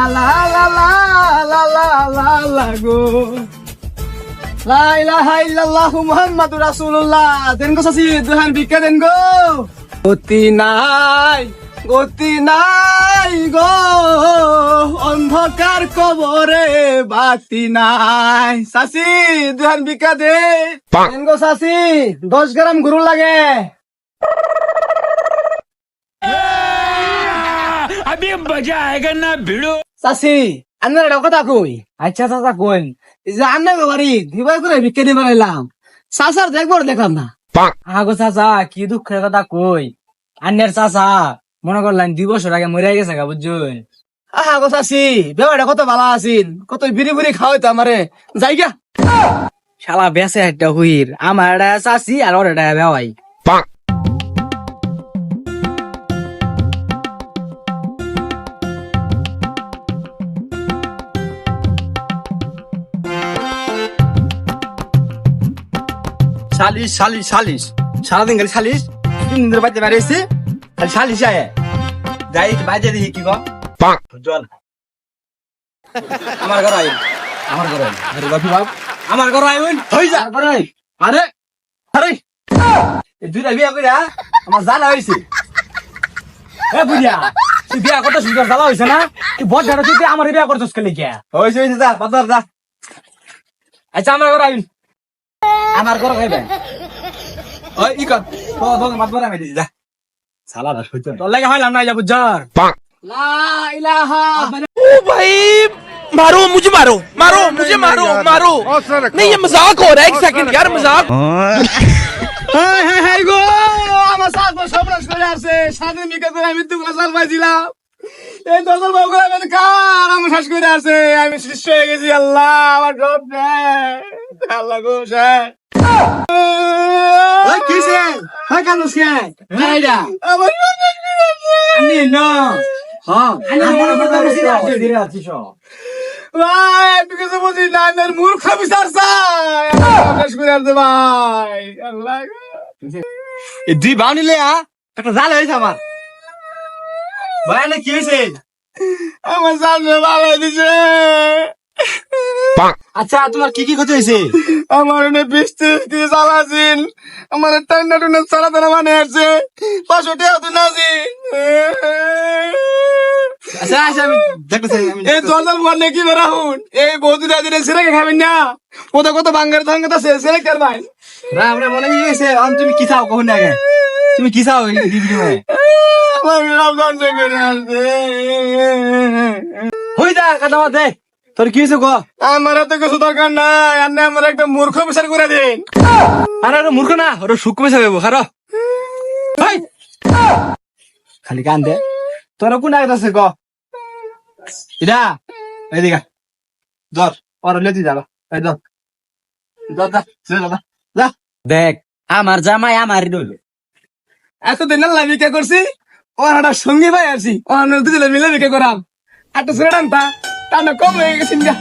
লা লা লা লা লা লা লা লা গো লা ইলাহা ইল্লাল্লাহু মুহাম্মাদুর রাসূলুল্লাহ দেন গো সাসি দুহান ভিক্ষা দেন গো গতি নাই গতি নাই গো অন্ধকার কবরে বাতি নাই সাসি দুহান ভিক্ষা দে দেন গো সাসি দশ গ্রাম গরু লাগে अभी मजा आएगा ना भिड़ो চাচি আন্নার একটা কথা কই আচ্ছা চাচা কইন যে আন্না বাড়ি দিবাই করে ভিক্ষে দিবার এলাম চাচার দেখবার দেখলাম না। আগো চাচা কি দুঃখের কথা কই। আন্নের চাচা মনে করলেন দুই বছর আগে মরে গেছে গা বুঝছেন আগো চাচি বেবাটা কত ভালো আছিল? কত বিড়ি বুড়ি খাওয়াইতো আমারে যাই গা। শালা বেসে একটা হুইর আমার এটা চাচি আর ওর এটা বেওয়াই সালিশ সালিশ সালিশ। সারাদিন খালি সালিশ তিন দিনের বাড়িতে বেড়েছি খালি সালিশ আয়। যাই বাইরে দেখি কি গো চল আমার ঘর আইন আমার ঘর আইন আরে বাপি বাপ। আমার ঘর আইন হই যা। ঘর আইন আরে আরে। দুইটা বিয়া কইরা আমার জানা হইছে। এ বুড়িয়া তুই বিয়া করতে সুন্দর জ্বালা হইছে না? তুই বড় ঝাড়া তুই আমার বিয়া করছিস কেন কি হইছে হইছে যা বাজার যা। আচ্ছা আমার ঘর আইন আমার ঘর খাইবে ওই ই কর তো তো মাত বড় আমি দিছি যা সালা না সইতে তোর লাগে হইলাম না যা বুঝার লা ইলাহা ओ भाई मारो मुझे मारो मारो मुझे मारो मारो नहीं ये मजाक हो रहा है एक सेकंड यार मजाक হাই হাই হাই গো আমার সাত বছর সবরাস করে আসছে সাথে মিকে করে আমি দুগুলো সাল পাইছিলাম এই দশল বাবু করে আমি কার আমার শ্বাস করে আসছে আমি শিষ্য হয়ে গেছি আল্লাহ আমার সব নেই আল্লাহ গো স্যার হ্যাঁ কেন কে এইটা আমার সব শেষ করে আসছে। আমি না। হ্যাঁ আমার কথা বেশি আছে ধীরে আছিস ভাই তুই কিছু বুঝিস না আমার মূর্খ বিচার চাই। আমার শেষ করে আসছে ভাই। আল্লাহ। এই দুই বাউ নিলে আ একটা জাল হয়েছে আমার। ভাই না কি হয়েছে আমার জাল ভালো দিছে। আচ্ছা তোমার কি কি ক্ষতি হয়েছে? আমার এনে বৃষ্টি দিয়ে আমার টান্না টুন্না চালা তারা মানে আসছে পাঁচশো টাকা তো নাজি আচ্ছা আচ্ছা আমি দেখতেছি এই বললে কি বেরাহুন এই বৌদিরা দিনে সিরেকে খাবেন না। কত কত বাঙ্গার থাঙ্গাত আছে সিরেক কার ভাই। রাম রে মনে গিয়েছে আম তুমি কি চাও? কখন আগে। তুমি কি চাও এই ভিডিওয়ে আমি রমজান থেকে আসছে হই যা কথা দে। তোর কি হয়েছে গো? আমার তো কিছু দরকার নাই। আর না আমার একটা মূর্খ বিচার করে দিন। আরে আরে মূর্খ না সুখ হারো খালি কান দে। তোর কোন আগে আছে গো? ইদা এদিকে ধর ওর লেতি যাবা। এই ধর। ধর যা দেখ আমার জামাই আমার রইল। এতদিন আল্লাহ ভিক্ষা করছি ওর একটা সঙ্গী ভাই আছি। ওর দুজনে মিলে ভিক্ষা করাম। একটা ছেড়ে টানতা টানা কম হয়ে গেছেন গা